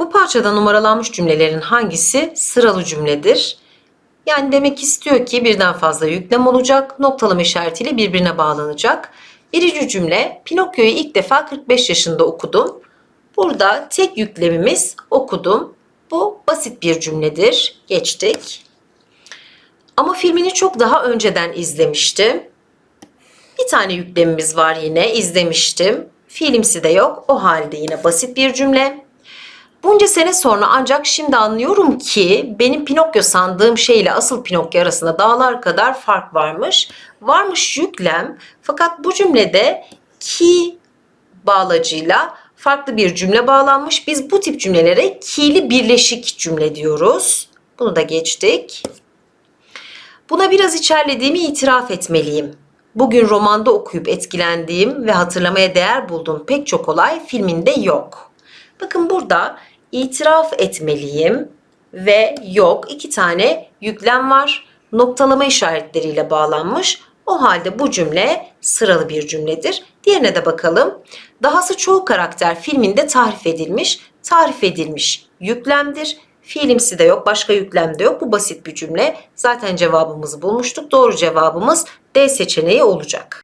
Bu parçada numaralanmış cümlelerin hangisi sıralı cümledir? Yani demek istiyor ki birden fazla yüklem olacak, noktalama işaretiyle birbirine bağlanacak. Birinci cümle, Pinokyo'yu ilk defa 45 yaşında okudum. Burada tek yüklemimiz okudum. Bu basit bir cümledir. Geçtik. Ama filmini çok daha önceden izlemiştim. Bir tane yüklemimiz var yine izlemiştim. Fiilimsi de yok. O halde yine basit bir cümle. Bunca sene sonra ancak şimdi anlıyorum ki benim Pinokyo sandığım şeyle asıl Pinokyo arasında dağlar kadar fark varmış. Varmış yüklem fakat bu cümlede ki bağlacıyla farklı bir cümle bağlanmış. Biz bu tip cümlelere ki'li birleşik cümle diyoruz. Bunu da geçtik. Buna biraz içerlediğimi itiraf etmeliyim. Bugün romanda okuyup etkilendiğim ve hatırlamaya değer bulduğum pek çok olay filminde yok. Bakın burada itiraf etmeliyim ve yok iki tane yüklem var. Noktalama işaretleriyle bağlanmış. O halde bu cümle sıralı bir cümledir. Diğerine de bakalım. Dahası çoğu karakter filminde tarif edilmiş. Tarif edilmiş yüklemdir. Fiilimsi de yok, başka yüklem de yok. Bu basit bir cümle. Zaten cevabımızı bulmuştuk. Doğru cevabımız D seçeneği olacak.